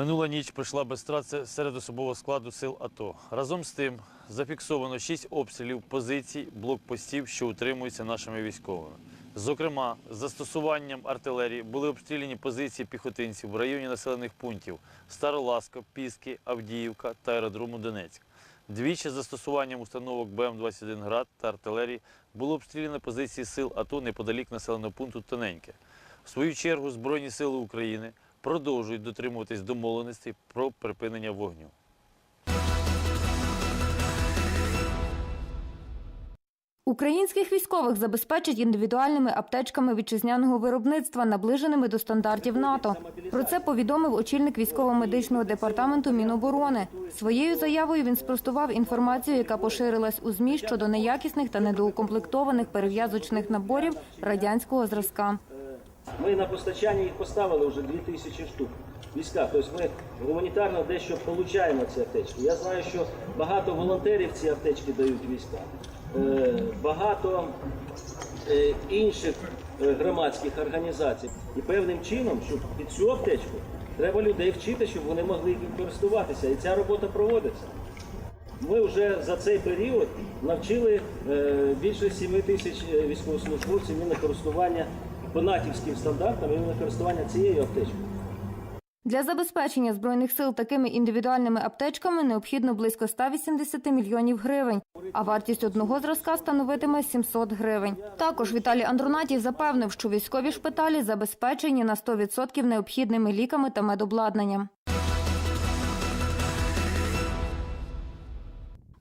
Минула ніч пройшла без втрат се- серед особового складу сил АТО. Разом з тим зафіксовано 6 обстрілів позицій блокпостів, що утримуються нашими військовими. Зокрема, з застосуванням артилерії були обстріляні позиції піхотинців в районі населених пунктів Староласка, Піски, Авдіївка та аеродрому Донецьк. Двічі з застосуванням установок БМ-21 «Град» та артилерії було обстріляно позиції сил АТО неподалік населеного пункту Тоненьке. В свою чергу Збройні сили України продовжують дотримуватись домовленостей про припинення вогню. Українських військових забезпечать індивідуальними аптечками вітчизняного виробництва, наближеними до стандартів НАТО. Про це повідомив очільник військово-медичного департаменту Міноборони. Своєю заявою він спростував інформацію, яка поширилась у змі щодо неякісних та недоукомплектованих перев'язочних наборів радянського зразка. Ми на постачання їх поставили вже 2000 штук в військах. Тобто ми гуманітарно дещо получаємо ці аптечки. Я знаю, що багато волонтерів ці аптечки дають війська. Е, Багато е, інших е, громадських організацій. І певним чином, щоб під цю аптечку треба людей вчити, щоб вони могли їм користуватися. І ця робота проводиться. Ми вже за цей період навчили більше 7 тисяч військовослужбовців іменно користування по натівським стандартам, іменно користування цією аптечкою. Для забезпечення збройних сил такими індивідуальними аптечками необхідно близько 180 мільйонів гривень, а вартість одного зразка становитиме 700 гривень. Також Віталій Андронатій запевнив, що військові шпиталі забезпечені на 100% необхідними ліками та медобладнанням.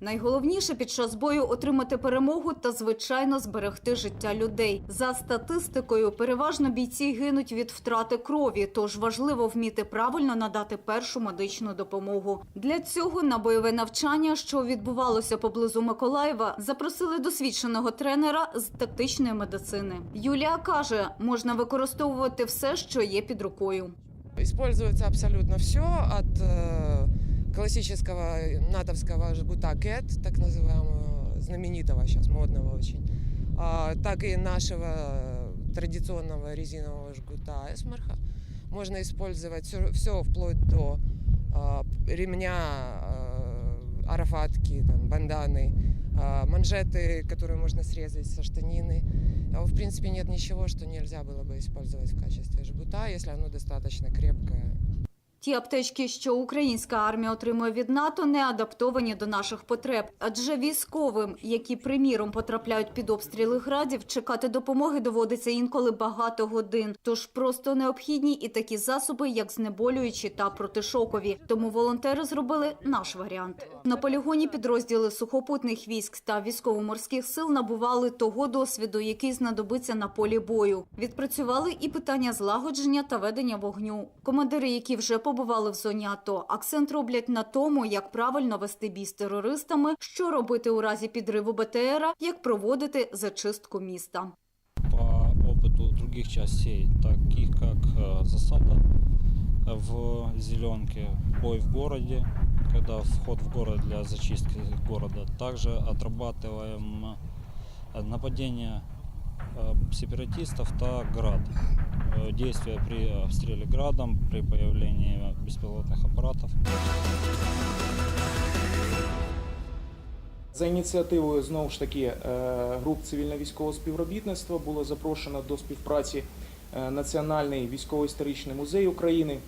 Найголовніше під час бою отримати перемогу та, звичайно, зберегти життя людей. За статистикою, переважно бійці гинуть від втрати крові, тож важливо вміти правильно надати першу медичну допомогу. Для цього на бойове навчання, що відбувалося поблизу Миколаєва, запросили досвідченого тренера з тактичної медицини. Юлія каже, можна використовувати все, що є під рукою. Используется абсолютно все э, классического натовского жгута КЭТ, так называемого, знаменитого сейчас, модного очень, а, так и нашего э, традиционного резинового жгута Эсмарха. Можно использовать все, вплоть до а, ремня, а, арафатки, там, банданы, а, манжеты, которые можно срезать со штанины. А, В принципе, нет ничего, что нельзя было бы использовать в качестве жгута, если оно достаточно крепкое. Ті аптечки, що українська армія отримує від НАТО, не адаптовані до наших потреб. Адже військовим, які приміром потрапляють під обстріли градів, чекати допомоги доводиться інколи багато годин. Тож просто необхідні і такі засоби, як знеболюючі та протишокові. Тому волонтери зробили наш варіант. На полігоні підрозділи сухопутних військ та військово-морських сил набували того досвіду, який знадобиться на полі бою. Відпрацювали і питання злагодження та ведення вогню. Командири, які вже побували в зоні АТО, акцент роблять на тому, як правильно вести бій з терористами, що робити у разі підриву БТРа, як проводити зачистку міста. по опыту других частей, таких как э, засада в зеленке, бой в городе, когда вход в город для зачистки города. Также отрабатываем э, нападение э, сепаратистов та град. Э, Действия при обстреле градом, при появлении беспилотных аппаратов. За ініціативою знову ж таки е, груп цивільно-військового співробітництва було запрошено до співпраці Національний військово-історичний музей України.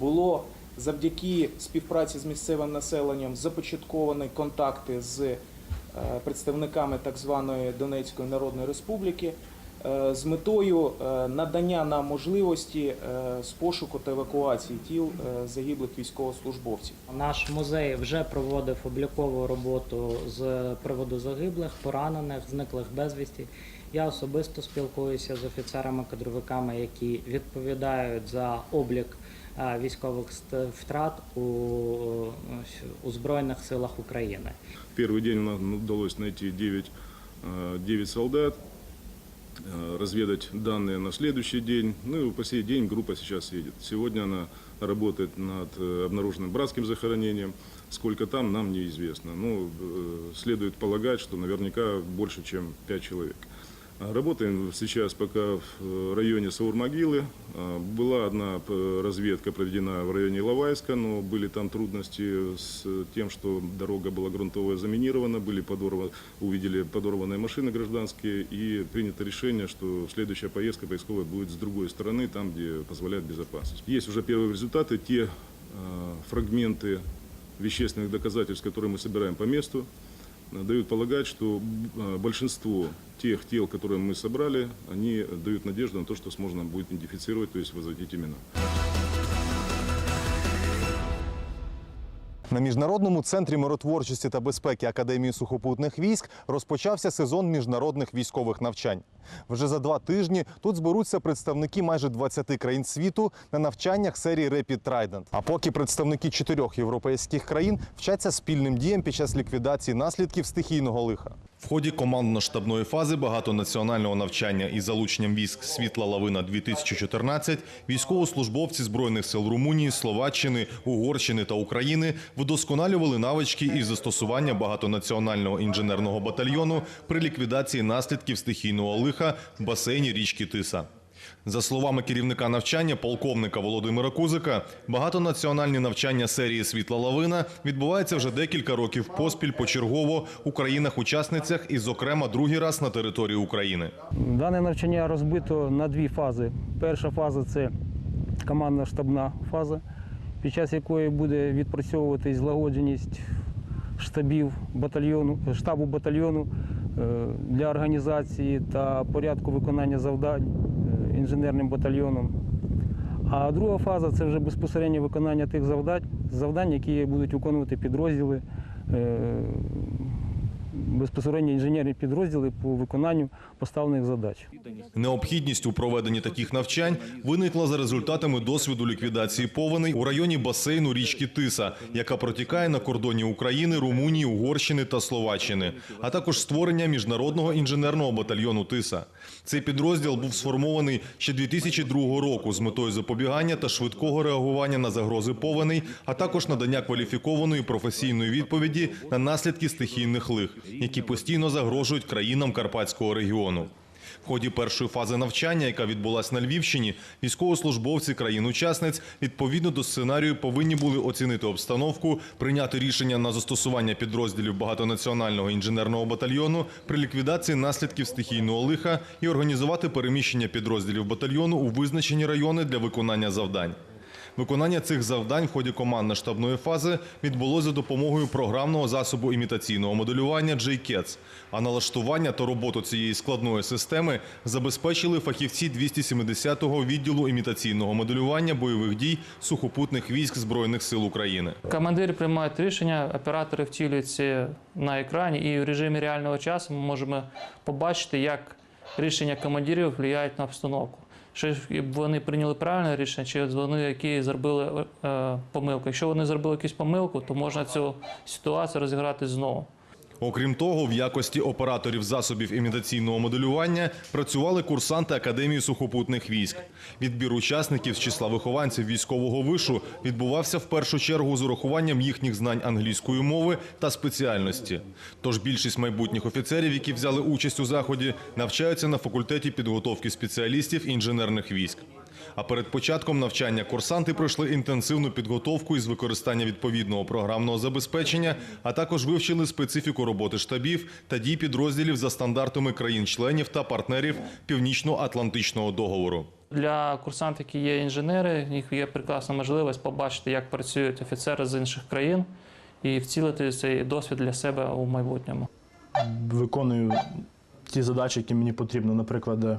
Було завдяки співпраці з місцевим населенням започатковані контакти з представниками так званої Донецької Народної Республіки з метою е, надання нам можливості е, з пошуку та евакуації тіл е, загиблих військовослужбовців. Наш музей вже проводив облікову роботу з приводу загиблих, поранених, зниклих безвісті. Я особисто спілкуюся з офіцерами-кадровиками, які відповідають за облік е, військових ст- втрат у, у Збройних силах України. Первый день нам удалось найти 9, э, 9 солдат, э, разведать данные на следующий день. Ну и по сей день группа сейчас едет. Сегодня она работает над э, обнаруженным братским захоронением. Сколько там, нам неизвестно. Ну, э, следует полагать, что наверняка больше, чем 5 человек. А, Работаем сейчас пока в э, районе Саурмогилы. А, Была одна разведка проведена в районе Иловайска, но были там трудности с тем, что дорога была грунтовая заминирована, были подорваны, увидели подорванные машины гражданские и принято решение, что следующая поездка поисковая будет с другой стороны, там, где позволяет безопасность. Есть уже первые результаты, те э, фрагменты вещественных доказательств, которые мы собираем по месту, дают полагать, что э, большинство тех тел, которые мы собрали, они дают надежду на то, что можно будет идентифицировать, то есть возводить имена. На міжнародному центрі миротворчості та безпеки Академії сухопутних військ розпочався сезон міжнародних військових навчань. Вже за два тижні тут зберуться представники майже 20 країн світу на навчаннях серії Rapid Trident. А поки представники чотирьох європейських країн вчаться спільним діям під час ліквідації наслідків стихійного лиха. В ході командно-штабної фази багатонаціонального навчання із залученням військ Світла Лавина 2014 військовослужбовці збройних сил Румунії, Словаччини, Угорщини та України вдосконалювали навички із застосування багатонаціонального інженерного батальйону при ліквідації наслідків стихійного лиха в басейні річки Тиса. За словами керівника навчання полковника Володимира Кузика, багатонаціональні навчання серії Світла лавина відбуваються вже декілька років поспіль почергово у країнах-учасницях і, зокрема, другий раз на території України. Дане навчання розбито на дві фази. Перша фаза це командна штабна фаза, під час якої буде відпрацьовуватись злагодженість штабів батальйону, штабу батальйону е, для організації та порядку виконання завдань інженерним батальйоном. А друга фаза це вже безпосереднє виконання тих завдань, завдань, які будуть виконувати підрозділи, е, безпосередньо інженерні підрозділи по виконанню поставлених задач. Необхідність у проведенні таких навчань виникла за результатами досвіду ліквідації повеней у районі басейну річки Тиса, яка протікає на кордоні України, Румунії, Угорщини та Словаччини, а також створення міжнародного інженерного батальйону Тиса. Цей підрозділ був сформований ще 2002 року з метою запобігання та швидкого реагування на загрози повеней, а також надання кваліфікованої професійної відповіді на наслідки стихійних лих, які постійно загрожують країнам Карпатського регіону. В ході першої фази навчання, яка відбулась на Львівщині, військовослужбовці країн-учасниць відповідно до сценарію повинні були оцінити обстановку, прийняти рішення на застосування підрозділів багатонаціонального інженерного батальйону при ліквідації наслідків стихійного лиха і організувати переміщення підрозділів батальйону у визначені райони для виконання завдань. Виконання цих завдань в ході командно-штабної фази відбулося за допомогою програмного засобу імітаційного моделювання JCATS, а налаштування та роботу цієї складної системи забезпечили фахівці 270-го відділу імітаційного моделювання бойових дій сухопутних військ Збройних сил України. Командири приймають рішення, оператори втілюються на екрані, і в режимі реального часу ми можемо побачити, як рішення командирів впливають на обстановку. Чи вони прийняли правильне рішення, чи вони які зробили е, помилку. Якщо вони зробили якусь помилку, то можна цю ситуацію розіграти знову. Окрім того, в якості операторів засобів імітаційного моделювання працювали курсанти Академії сухопутних військ. Відбір учасників з числа вихованців військового вишу відбувався в першу чергу з урахуванням їхніх знань англійської мови та спеціальності. Тож більшість майбутніх офіцерів, які взяли участь у заході, навчаються на факультеті підготовки спеціалістів інженерних військ. А перед початком навчання курсанти пройшли інтенсивну підготовку із використання відповідного програмного забезпечення, а також вивчили специфіку роботи штабів та дій підрозділів за стандартами країн-членів та партнерів Північно-Атлантичного договору. Для курсантів, які є інженери, їх є прекрасна можливість побачити, як працюють офіцери з інших країн і вцілити цей досвід для себе у майбутньому. виконую ті задачі, які мені потрібно. Наприклад, е,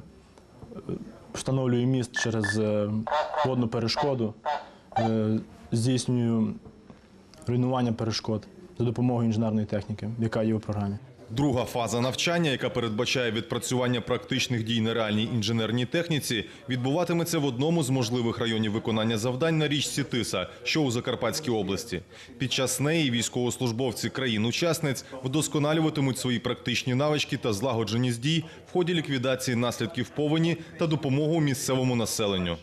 встановлюю міст через е, водну перешкоду, е, здійснюю руйнування перешкод за допомогою інженерної техніки, яка є у програмі. Друга фаза навчання, яка передбачає відпрацювання практичних дій на реальній інженерній техніці, відбуватиметься в одному з можливих районів виконання завдань на річці Тиса, що у Закарпатській області. Під час неї військовослужбовці країн-учасниць вдосконалюватимуть свої практичні навички та злагодженість дій в ході ліквідації наслідків повені та допомогу місцевому населенню.